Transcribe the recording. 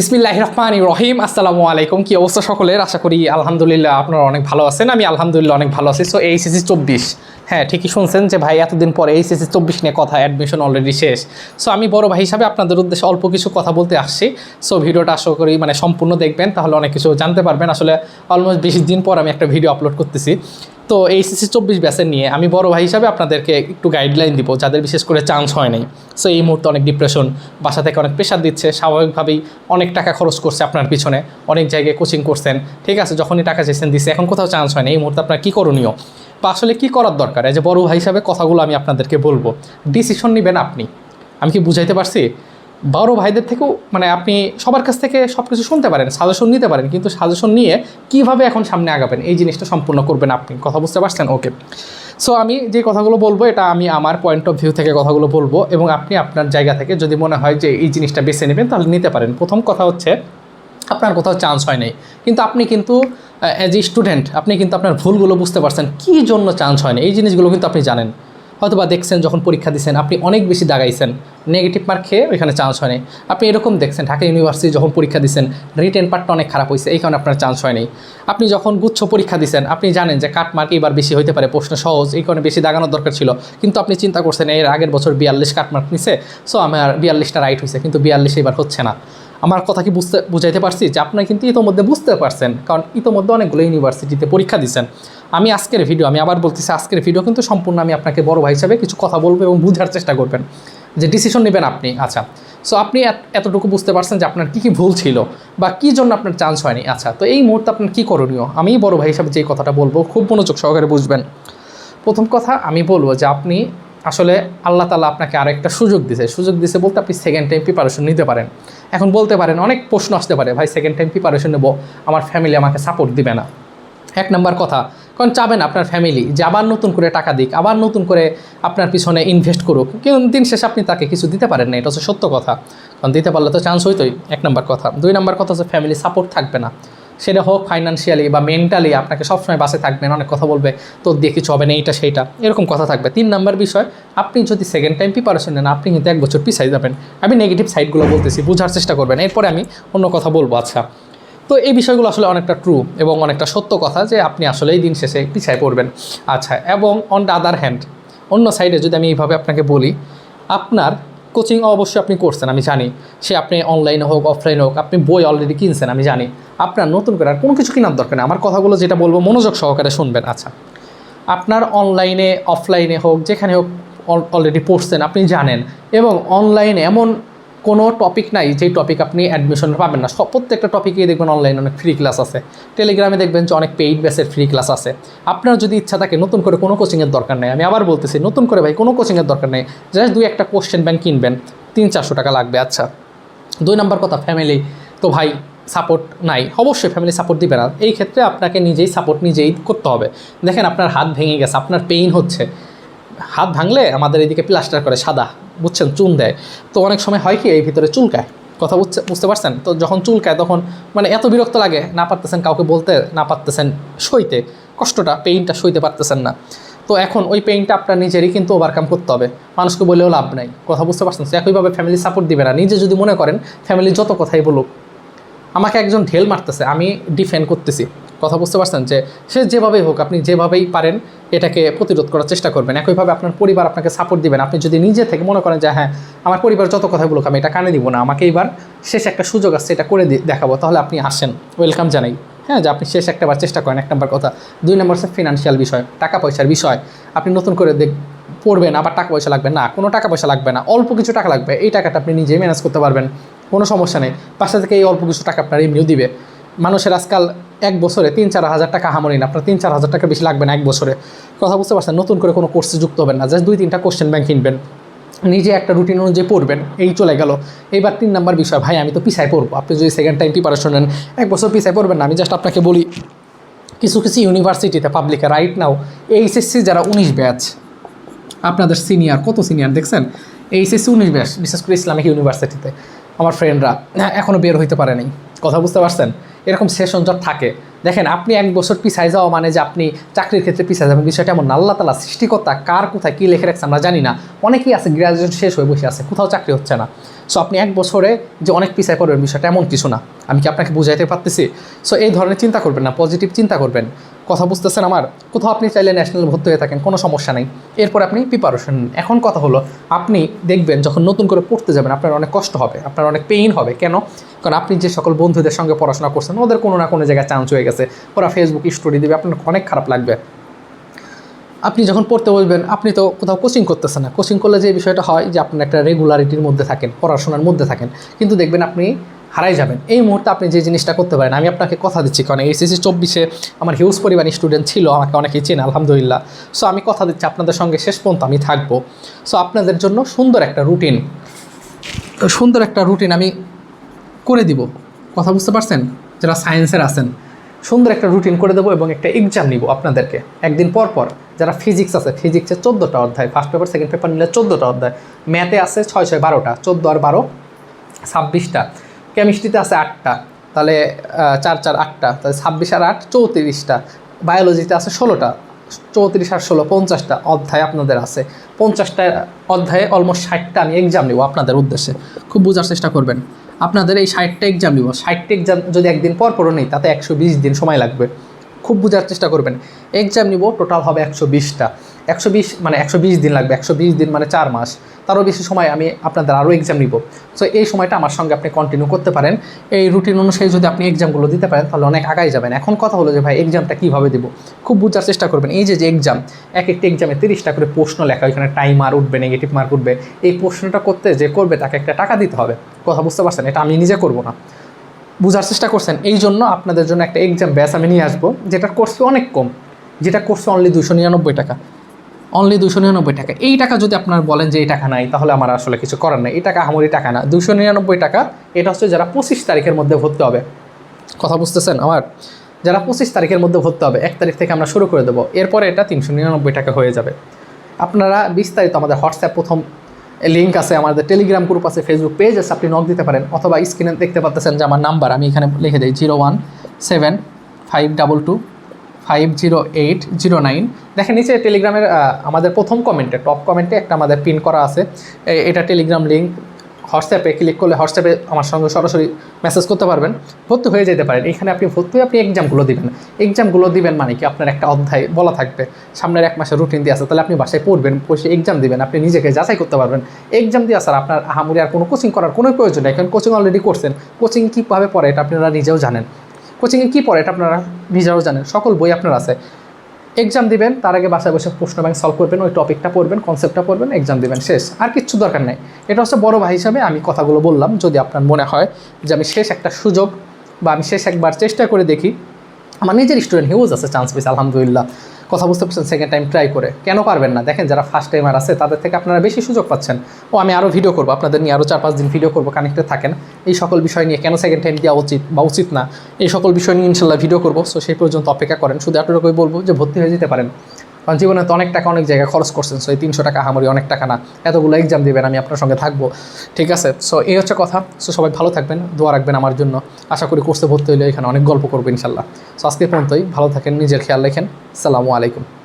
ইসমিল্লাহ রহমান রহিম আসসালামু আলাইকুম। কি অবস্থা সকলের? আশা করি আলহামদুলিল্লাহ আপনারা অনেক ভালো আছেন। আমি আলহামদুলিল্লাহ অনেক ভালো আছি। সো এইচএসি চব্বিশ। হ্যাঁ ঠিকই শুনছেন যে ভাই, এতদিন পরে এইচএসি চব্বিশ নিয়ে কথা অ্যাডমিশন অলরেডি শেষ। সো আমি বড় ভাই হিসাবে আপনাদের উদ্দেশ্যে অল্প কিছু কথা বলতে আসছি। সো ভিডিওটা আশা করি মানে সম্পূর্ণ দেখবেন, তাহলে অনেক কিছু জানতে পারবেন। আসলে অলমোস্ট বিশ দিন পর আমি একটা ভিডিও আপলোড করতেছি। তো এই এইচএসসি চব্বিশ ব্যাচের নিয়ে আমি বড় ভাই হিসাবে আপনাদেরকে একটু গাইডলাইন দিব, যাদের বিশেষ করে চান্স হয় নাই। সো এই মুহূর্তে অনেক ডিপ্রেশন বাসা থেকে অনেক প্রেশার দিচ্ছে, স্বাভাবিকভাবেই অনেক টাকা খরচ করছে আপনার পিছনে, অনেক জায়গায় কোচিং করছেন, ঠিক আছে, যখনই টাকা চেয়েছেন দিচ্ছে এখন কোথাও চান্স হয় না এই মুহূর্তে আপনার কী করণীয়? বা আসলে কী করার দরকার? এই যে বড় ভাই হিসাবে কথাগুলো আমি আপনাদেরকে বলব। ডিসিশন নেবেন আপনি। আমি কি বুঝাইতে পারছি? বড় ভাইদের থেকেও মানে আপনি সবার কাছ থেকে সব কিছু শুনতে পারেন সাজেশন নিতে পারেন, কিন্তু সাজেশন নিয়ে কীভাবে এখন সামনে আগাবেন, এই জিনিসটা সম্পূর্ণ করবেন আপনি। কথা বুঝতে পারছেন? ওকে। সো আমি যে কথাগুলো বলব, এটা আমি আমার পয়েন্ট অফ ভিউ থেকে কথাগুলো বলব, এবং আপনি আপনার জায়গা থেকে যদি মনে হয় যে এই জিনিসটা বেছে নেবেন, তাহলে নিতে পারেন। প্রথম কথা হচ্ছে, আপনার কোথাও চান্স হয় নাই। কিন্তু আপনি কিন্তু অ্যাজ এ স্টুডেন্ট আপনি কিন্তু আপনার ভুলগুলো বুঝতে পারছেন, কী জন্য চান্স হয় না এই জিনিসগুলো কিন্তু আপনি জানেন। হয়তো বা দেখছেন যখন পরীক্ষা দিচ্ছেন আপনি অনেক বেশি দাগাইছেন নেগেটিভ মার্ক খেয়ে ওইখানে চান্স হয়নি আপনি এরকম দেখছেন, ঢাকা ইউনিভার্সিটি যখন পরীক্ষা দিচ্ছেন রিটেন পার্টটা অনেক খারাপ হয়েছে এই কারণে আপনার চান্স হয়নি আপনি যখন গুচ্ছ পরীক্ষা দিচ্ছেন আপনি জানেন যে কাট মার্ক এবার বেশি হতে পারে, প্রশ্ন সহজ, এই কারণে বেশি দাগানোর দরকার ছিল। কিন্তু আপনি চিন্তা করছেন, এর আগের বছর বিয়াল্লিশ কাট মার্ক নিছে সো আমার বিয়াল্লিশটা রাইট হয়েছে কিন্তু বিয়াল্লিশ এবার হচ্ছে না। আমার কথা কি বুঝতে বুঝাইতে পারছি? যে আপনার কিন্তু ইতোমধ্যে বুঝতে পারছেন, কারণ ইতোমধ্যে অনেকগুলো ইউনিভার্সিটিতে পরীক্ষা দিচ্ছেন আমি আজকের ভিডিও আমি আবার বলতেছি আজকের ভিডিও কিন্তু সম্পূর্ণ আমি আপনাকে বড় ভাই হিসাবে কিছু কথা বলব এবং বোঝার চেষ্টা করবেন। যে ডিসিশন নেবেন আপনি। আচ্ছা সো আপনি এতটুকু বুঝতে পারছেন যে আপনার কী কী ভুল ছিল বা কী জন্য আপনার চান্স হয়নি? আচ্ছা তো এই মুহূর্তে আপনার কী করণীয়? আমি বড় ভাই হিসাবে যেই কথাটা বলব, খুব মনোযোগ সহকারে বুঝবেন। প্রথম কথা আমি বলব যে আপনি আসলে আল্লাহ তালা আপনাকে আরেকটা সুযোগ দিছে। সুযোগ দিছে বলতে আপনি সেকেন্ড টাইম প্রিপারেশন নিতে পারেন। এখন বলতে পারেন, অনেক প্রশ্ন আসতে পারে, ভাই সেকেন্ড টাইম প্রিপারেশন নেব, আমার ফ্যামিলি আমাকে সাপোর্ট দিবে না। এক নম্বর কথা কারণ চাবেন আপনার ফ্যামিলি যে আবার নতুন করে টাকা দিক, আবার নতুন করে আপনার পিছনে ইনভেস্ট করুক। কিন্তু দিন শেষে আপনি তাকে কিছু দিতে পারেন না, এটা হচ্ছে সত্য কথা। কারণ দিতে পারলে তো চান্স হইতোই, এক নম্বর কথা। দুই নম্বর কথা হচ্ছে ফ্যামিলি সাপোর্ট থাকবে না। সেটা হোক ফাইন্যান্সিয়ালি বা মেন্টালি আপনাকে সবসময় বাসে থাকবেন, অনেক কথা বলবে, তোর দিয়ে কিছু হবে না, এইটা সেইটা, এরকম কথা থাকবে। তিন নম্বর বিষয়, আপনি যদি সেকেন্ড টাইম প্রিপারেশন নেন, আপনি কিন্তু এক বছর পিছাই যাবেন। আমি নেগেটিভ সাইডগুলো বলতেছি, বোঝার চেষ্টা করবেন, এরপরে আমি অন্য কথা বলব আচ্ছা। তো এই বিষয়গুলো আসলে অনেকটা ট্রু এবং অনেকটা সত্য কথা যে আপনি আসলে এই দিন শেষে পিছায় পড়বেন। আচ্ছা এবং অন দ্য আদার হ্যান্ড অন্য সাইডে যদি আমি এইভাবে আপনাকে বলি, আপনার কোচিং অবশ্যই আপনি করছেন, আমি জানি। সে আপনি অনলাইনে হোক অফলাইনে হোক, আপনি বই অলরেডি কিনছেন, আমি জানি। আপনার নতুন করে আর কোনো কিছু কেনার দরকার নেই। আমার কথাগুলো যেটা বলব, মনোযোগ সহকারে শুনবেন। আচ্ছা আপনার অনলাইনে অফলাইনে হোক, যেখানে হোক অলরেডি পড়ছেন, আপনি জানেন। এবং অনলাইনে এমন কোনো টপিক নাই, যেই টপিক আপনি অ্যাডমিশন পাবেন না। সব প্রত্যেকটা টপিকেই দেখবেন অনলাইনে অনেক ফ্রি ক্লাস আছে। টেলিগ্রামে দেখবেন যে অনেক পেইড বেসের ফ্রি ক্লাস আছে। আপনার যদি ইচ্ছা থাকে, নতুন করে কোনো কোচিংয়ের দরকার নেই। আমি আবার বলতেছি, নতুন করে ভাই, কোনো কোচিংয়ের দরকার নেই। জাস্ট দুই একটা কোশ্চেন ব্যাংক কিনবেন, তিন চারশো টাকা লাগবে আচ্ছা। দুই নম্বর কথা ফ্যামিলি তো ভাই সাপোর্ট নাই। অবশ্যই ফ্যামিলি সাপোর্ট দিবে না। এই ক্ষেত্রে আপনাকে নিজেই সাপোর্ট নিজেই করতে হবে। দেখেন আপনার হাত ভেঙে গেছে, আপনার পেইন হচ্ছে। হাত ভাঙলে আমাদের এদিকে প্লাস্টার করে সাদা। বুঝছেন চুন দেয়। তো অনেক সময় হয় কি, এই ভিতরে চুলকায় কথা বুঝছে, বুঝতে পারছেন? তো যখন চুলকায় তখন মানে এত বিরক্ত লাগে, না পারতেছেন কাউকে বলতে, না পারতেছেন সইতে। কষ্টটা পেইনটা সইতে পারতেছেন না। তো এখন ওই পেইনটা আপনার নিজেরই কিন্তু ওভারকাম করতে হবে। মানুষকে বলেও লাভ নাই। কথা বুঝতে পারছেন? তো একইভাবে ফ্যামিলি সাপোর্ট দিবে না। নিজে যদি মনে করেন ফ্যামিলি যত কথাই বলুক, আমাকে একজন ঢেল মারতেছে, আমি ডিফেন্ড করতেছি। কথা বুঝতে পারছেন যে সে যেভাবেই হোক, আপনি যেভাবেই পারেন, এটাকে প্রতিরোধ করার চেষ্টা করবেন। একইভাবে আপনার পরিবার আপনাকে সাপোর্ট দিবেন আপনি যদি নিজে থেকে মনে করেন যে হ্যাঁ আমার পরিবার যত কথা বলুক, আমি এটা কানে দিব না। আমাকে এইবার শেষ একটা সুযোগ আসছে, এটা করে দেখাবো। তাহলে আপনি আসেন ওয়েলকাম জানাই। হ্যাঁ যে আপনি শেষ একটা বার চেষ্টা করেন, এক নম্বর কথা। দুই নম্বর হচ্ছে ফিনান্সিয়াল বিষয় টাকা পয়সার বিষয়। আপনি নতুন করে দেখ, পড়বেন, আবার টাকা পয়সা লাগবে। না, কোনো টাকা পয়সা লাগবে না। অল্প কিছু টাকা লাগবে। এই টাকাটা আপনি নিজেই ম্যানেজ করতে পারবেন। কোনো সমস্যা নেই। পাশে থেকে এই অল্প কিছু টাকা আপনার এমনিও দিবে। মানুষের আজকাল এক বছরে তিন, চার হাজার টাকা হামরি না। আপনার তিন, চার হাজার টাকা বেশি লাগবে না এক বছরে। কথা বুঝতে পারছেন? নতুন করে কোনো কোর্সে যুক্ত হবেন না। জাস্ট দুই, তিনটা কোশ্চেন ব্যাংক কিনবেন। নিজে একটা রুটিন অনুযায়ী পড়বেন। এই চলে গেল। এইবার তিন নাম্বার বিষয়, ভাই, আমি তো পিছায় পড়ব। আপনি যদি সেকেন্ড টাইম প্রিপারেশন নেন, এক বছর পিছায় পড়বেন না। আমি জাস্ট আপনাকে বলি, কিছু কিছু ইউনিভার্সিটিতে পাবলিকে রাইট নাও এইচএসসি যারা উনিশ ব্যাচ আপনাদের সিনিয়র কত সিনিয়র দেখছেন? এইচএসসি উনিশ ব্যাচ বিশেষ করে ইসলামিক ইউনিভার্সিটিতে আমার ফ্রেন্ডরা এখনও বের হইতে পারেনি কথা বুঝতে পারছেন? এরকম সেশন জট থাকে। দেখেন, আপনি এক বছর পিছায় যাওয়া মানে যে আপনি চাকরির ক্ষেত্রে পিছায় যাবেন, বিষয়টা এমন। আল্লাহ তালা সৃষ্টিকর্তা কার কোথায় কী লেখে রাখছে আমরা জানি না। অনেকেই আছে গ্র্যাজুয়েশন শেষ হয়ে বসে আছে, কোথাও চাকরি হচ্ছে না। সো আপনি এক বছরে যে অনেক পিছায় পড়বেন বিষয়টা এমন কিছু না। আমি কি আপনাকে বুঝাইতে পারতেছি? সো এই ধরনের চিন্তা করবেন না পজিটিভ চিন্তা করবেন। কথা বুঝতেছেন আমার? কোথাও আপনি চাইলে ন্যাশনাল ভর্তি হয়ে থাকেন, কোনো সমস্যা নেই। এরপর আপনি প্রিপারেশন এখন কথা হলো, আপনি দেখবেন যখন নতুন করে পড়তে যাবেন, আপনার অনেক কষ্ট হবে, আপনার অনেক পেইন হবে। কেন? কারণ আপনি যে সকল বন্ধুদের সঙ্গে পড়াশোনা করছেন, ওদের কোনো না কোনো জায়গায় চান্স হয়ে গেছে। ওরা ফেসবুক স্টোরি দেবে, আপনার অনেক খারাপ লাগবে। আপনি যখন পড়তে বসবেন, আপনি তো কোথাও কোচিং করতেছেন না। কোচিং করলে যে বিষয়টা হয় যে আপনার একটা রেগুলারিটির মধ্যে থাকেন, পড়াশোনার মধ্যে থাকেন। কিন্তু দেখবেন আপনি হারাই যাবেন। এই মুহূর্তে আপনি যে জিনিসটা করতে পারেন, আমি আপনাকে কথা দিচ্ছি, কারণ এইচএসসি চব্বিশে আমার হিউজ পরিমাণ স্টুডেন্ট ছিল, আমাকে অনেকেই চেনে, আলহামদুলিল্লাহ। সো আমি কথা দিচ্ছি আপনাদের সঙ্গে, শেষ পর্যন্ত আমি থাকব। সো আপনাদের জন্য সুন্দর একটা রুটিন সুন্দর একটা রুটিন আমি করে দিব। কথা বুঝতে পারছেন? যারা সায়েন্সের আছেন, সুন্দর একটা রুটিন করে দেবো এবং একটা এক্সাম নিব আপনাদেরকে। একদিন পর পর, যারা ফিজিক্স আছে ফিজিক্সে চোদ্দোটা অধ্যায় ফার্স্ট পেপার সেকেন্ড পেপার নিলে চোদ্দোটা অধ্যায়। ম্যাথে আছে ছয় ছয়, বারোটা, চোদ্দ আর বারো, ছাব্বিশটা। কেমিস্ট্রিতে আছে আটটা, তাহলে চার চার আটটা, তাহলে ছাব্বিশ আর আট চৌত্রিশটা, বায়োলজিতে আছে ষোলোটা, চৌত্রিশ আর ষোলো পঞ্চাশটা অধ্যায় আপনাদের আছে। পঞ্চাশটা অধ্যায়ে অলমোস্ট ষাটটা আমি এক্সাম নেব আপনাদের উদ্দেশ্যে, খুব বোঝার চেষ্টা করবেন। আপনাদের এই ষাটটা এক্সাম নেব, ষাটটা এক্সাম যদি একদিন পর পরও নেই, তাতে একশো বিশ দিন সময় লাগবে, খুব বোঝার চেষ্টা করবেন। এক্সাম নিব টোটাল হবে একশো বিশটা। একশো বিশ মানে একশো বিশ দিন লাগবে, একশো বিশ দিন মানে চার মাস। তারও বেশি সময় আমি আপনাদের আরও এক্সাম নিব। সো এই সময়টা আমার সঙ্গে আপনি কন্টিনিউ করতে পারেন। এই রুটিন অনুযায়ী যদি আপনি এক্সামগুলো দিতে পারেন, তাহলে অনেক আগাই যাবেন। এখন কথা হলো যে, ভাই এক্সামটা কীভাবে দেবো? খুব বোঝার চেষ্টা করবেন। এই যে যে এক্সাম এক একটি এক্সামে তিরিশটা করে প্রশ্ন লেখা এখানে টাইমার উঠবে নেগেটিভ মার্ক উঠবে। এই প্রশ্নটা করতে যে করবে, তাকে একটা টাকা দিতে হবে। কথা বুঝতে পারছেন? এটা আমি নিজে করব না। বোঝার চেষ্টা করছেন? এই জন্য আপনাদের জন্য একটা এক্সাম ব্যাস আমি নিয়ে আসব যেটা কোর্স অনেক কম। যেটা কোর্স অনলি দুশো নিরানব্বই টাকা। অনলি দুশো নিরানব্বই টাকা। এই টাকা যদি আপনার বলেন যে এই টাকা নাই, তাহলে আমার আসলে কিছু করার নেই। এই টাকা আমারই টাকা না। দুশো নিরানব্বই টাকা, এটা হচ্ছে যারা পঁচিশ তারিখের মধ্যে ভর্তি হবে। কথা বুঝতেছেন আমার? যারা পঁচিশ তারিখের মধ্যে ভর্তি হবে, এক তারিখ থেকে আমরা শুরু করে দেবো। এরপরে এটা তিনশো নিরানব্বই টাকা হয়ে যাবে। আপনারা বিস্তারিত আমাদের হোয়াটসঅ্যাপ প্রথম লিঙ্ক আছে, আমাদের টেলিগ্রাম গ্রুপ আছে, ফেসবুক পেজ আছে, আপনি নক দিতে পারেন। অথবা স্ক্রিনে দেখতে পাচ্ছেন যে আমার নাম্বার, আমি এখানে লিখে দিই, zero one seven five double two five zero eight zero nine দেখেন নিচে টেলিগ্রামের আমাদের প্রথম কমেন্টে টপ কমেন্টে একটা আমাদের পিন করা আছে। এটা টেলিগ্রাম লিঙ্ক হোয়াটসঅ্যাপে ক্লিক করলে হোয়াটসঅ্যাপে আমার সঙ্গে সরাসরি মেসেজ করতে পারবেন। ভর্তি হয়ে যেতে পারেন। এখানে আপনি ভর্তি হয়ে আপনি এক্সামগুলো দিবেন। এক্সামগুলো দিবেন মানে কি আপনার একটা অধ্যায় বলা থাকবে। সামনের এক মাসের রুটিন দিয়ে আছে, তাহলে আপনি বাসায় পড়বেন, বসে এক্সাম দিবেন, আপনি নিজেকে যাচাই করতে পারবেন। এক্সাম দিয়ে স্যার আপনার আহামরি আর কোনো কোচিং করার কোনো প্রয়োজন নেই। কারণ কোচিং অলরেডি করছেন। কোচিং কীভাবে পড়ে এটা আপনারা নিজেও জানেন। কোচিংয়ে কী পড়ে এটা আপনারা নিজেরাও জানেন। সকল বই আপনার আছে। এক্সাম দিবেন, তার আগে বাসায় বসে প্রশ্ন ব্যাংক সলভ করবেন, ওই টপিকটা পড়বেন কনসেপ্টটা পড়বেন এক্সাম দিবেন, শেষ। আর কিচ্ছু দরকার নেই। এটা হচ্ছে বড় ভাই হিসাবে আমি কথাগুলো বললাম, যদি আপনার মনে হয় যে আমি শেষ একটা সুযোগ বা আমি শেষ একবার চেষ্টা করে দেখি। আমার নিজের স্টুডেন্ট হিউজ আছে চান্স পেয়েছে, আলহামদুলিল্লাহ। কথা বুঝতে পারছেন সেকেন্ড টাইম ট্রাই করে। কেন পারবেন না? দেখেন যারা ফার্স্ট টাইমার আছে, তাদের থেকে আপনারা বেশি সুযোগ পাচ্ছেন। ও, আমি আরও ভিডিও করব। আপনাদের নিয়ে আরও চার পাঁচ দিন ভিডিও করব কানেক্টে থাকেন। এই সকল বিষয় নিয়ে কেন সেকেন্ড টাইম দেওয়া উচিত বা উচিত না? এই সকল বিষয় নিয়ে ইনশাল্লাহ ভিডিও করব। সো সেই পর্যন্ত অপেক্ষা করেন। শুধু এতটুকুই বলব যে, ভর্তি হয়ে যেতে পারেন। কারণ জীবনে তো অনেক টাকা, অনেক জায়গায় খরচ করছেন সো এই তিনশো টাকা আমারই অনেক টাকা না। এতগুলো এক্সাম দেবেন, আমি আপনার সঙ্গে থাকব। ঠিক আছে? সো এই হচ্ছে কথা। সো সবাই ভালো থাকবেন, দোয়া রাখবেন আমার জন্য। আশা করি কোর্সে ভর্তি হলে এখানে অনেক গল্প করব ইনশাল্লাহ। সো আজকে পর্যন্তই, ভালো থাকেন, নিজের খেয়াল রেখেন। সালামু আলাইকুম।